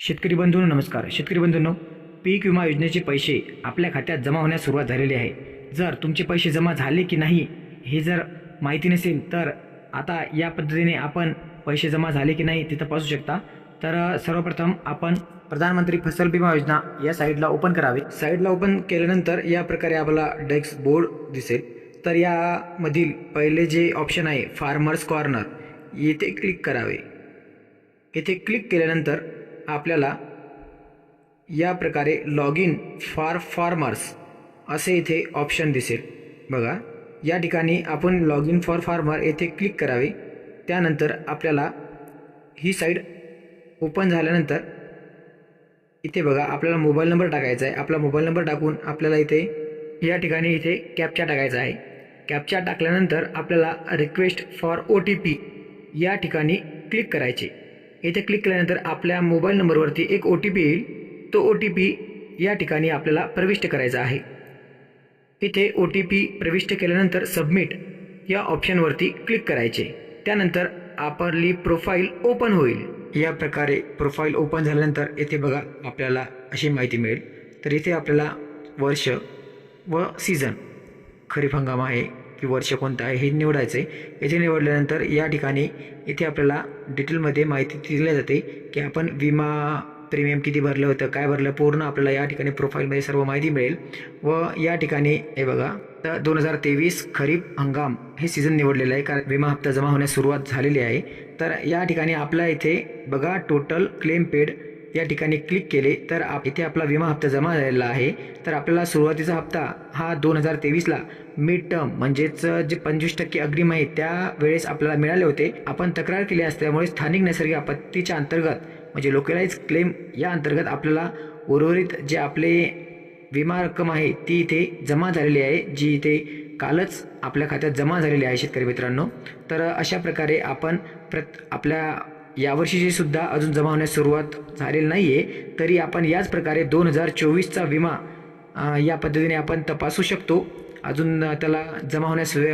शेतकरी बंधूंनो नमस्कार. शेतकरी बंधूंनो पीक विमा योजनेचे पैसे आपल्या खात्यात जमा होण्यास सुरुवात झालेली आहे. जर तुमचे पैसे जमा झाले की नाही हे जर माहिती नसेल तर आता या पद्धतीने आपण पैसे जमा झाले की नाही ते तपासू शकता. तर सर्वप्रथम आपण प्रधानमंत्री फसल विमा योजना या साईडला ओपन करावे. साईडला ओपन केल्यानंतर या प्रकारे आपला डेस्क बोर्ड दिसेल. तर यामधील पहिले जे ऑप्शन आहे फार्मर्स कॉर्नर येथे क्लिक करावे. येथे क्लिक केल्यानंतर आपल्याला या प्रकारे लॉग इन फॉर फार्मर्स असे इथे ऑप्शन दिसेल. बघा या ठिकाणी आपण लॉग इन फॉर फार्मर येथे क्लिक करावे. त्यानंतर आपल्याला ही साईड ओपन झाल्यानंतर इथे बघा आपल्याला मोबाईल नंबर टाकायचा आहे. आपला मोबाईल नंबर टाकून आपल्याला इथे या ठिकाणी इथे कॅपचा टाकायचा आहे. कॅपचा टाकल्यानंतर आपल्याला request for O T P या ठिकाणी क्लिक करायचे. येथे क्लिक केल्यानंतर आपल्या मोबाईल नंबरवरती एक ओ टी पी येईल. तो ओ टी पी या ठिकाणी आपल्याला प्रविष्ट करायचा आहे. इथे ओ टी पी प्रविष्ट केल्यानंतर सबमिट या ऑप्शनवरती क्लिक करायचे. त्यानंतर आपली प्रोफाईल ओपन होईल. या प्रकारे प्रोफाईल ओपन झाल्यानंतर येथे बघा आपल्याला अशी माहिती मिळेल. तर इथे आपल्याला वर्ष व सीझन खरीप हंगाम आहे. की वर्ष कोणतं आहे हे निवडायचं आहे येथे निवडल्यानंतर या ठिकाणी इथे आपल्याला डिटेलमध्ये माहिती दिली जाते की आपण विमा प्रीमियम किती भरलं होतं काय भरलं पूर्ण आपल्याला या ठिकाणी प्रोफाईलमध्ये सर्व माहिती मिळेल. व या ठिकाणी हे बघा तर दोन हजार तेवीस खरीप हंगाम हे सीझन निवडलेलं आहे कारण विमा हप्ता जमा होण्यास सुरुवात झालेली आहे. तर या ठिकाणी आपल्या इथे बघा टोटल क्लेम पेड या ठिकाणी क्लिक केले तर आप इथे आपला विमा हप्ता जमा झालेला आहे. तर आपल्याला सुरुवातीचा हप्ता हा दोन हजार तेवीसला मिड टर्म म्हणजेच जे पंचवीस टक्के अग्रिम आहे त्या वेळेस आपल्याला मिळाले होते. आपण तक्रार केली असल्यामुळे स्थानिक नैसर्गिक आपत्तीच्या अंतर्गत म्हणजे लोकलाइज क्लेम या अंतर्गत आपल्याला उर्वरित जे आपले विमा रक्कम आहे ती इथे जमा झालेली आहे जी इथे कालच आपल्या खात्यात जमा झालेली आहे शेतकरी मित्रांनो. तर अशा प्रकारे आपण प्रत आपल्या यावर्षीची सुद्धा अजून जमा होण्यास सुरुवात झालेली नाही आहे तरी आपण याच प्रकारे दोन हजार चोवीसचा विमा या पद्धतीने आपण तपासू शकतो. अजून त्याला जमा होण्यास वे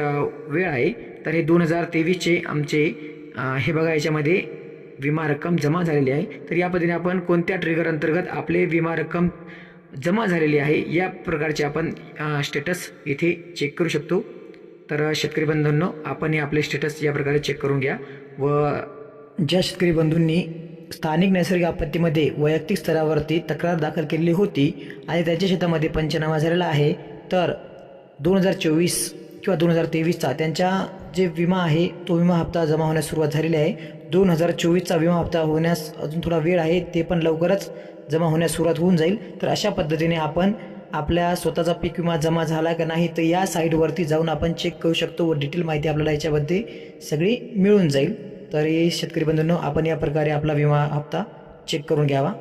वेळ आहे. तर हे दोन हजार तेवीसचे आमचे हे बघा याच्यामध्ये विमा रक्कम जमा झालेली आहे. तर या पद्धतीने आपण कोणत्या ट्रिगर अंतर्गत आपले विमा रक्कम जमा झालेली आहे या प्रकारचे आपण स्टेटस इथे चेक करू शकतो. तर शेतकरी बंधूंनो आपण हे आपले स्टेटस या प्रकारे चेक करून घ्या व ज्या शेतकरी बंधूंनी स्थानिक नैसर्गिक आपत्तीमध्ये वैयक्तिक स्तरावरती तक्रार दाखल केलेली होती आणि त्याच्या शेतामध्ये पंचनामा झालेला आहे तर दोन हजार चोवीस किंवा दोन हजार तेवीसचा त्यांच्या जे विमा आहे तो विमा हप्ता जमा होण्यास सुरुवात झालेली आहे. दोन हजार चोवीसचा विमा हप्ता होण्यास अजून थोडा वेळ आहे ते पण लवकरच जमा होण्यास सुरुवात होऊन जाईल. तर अशा पद्धतीने आपण आपल्या स्वतःचा पीक विमा जमा झाला का नाही तर या साईटवरती जाऊन आपण चेक करू शकतो व डिटेल माहिती आपल्याला याच्यामध्ये सगळी मिळून जाईल. तर शेतकरी बंधूंनो आपण या प्रकारे आपला विमा हप्ता चेक करून घ्यावा.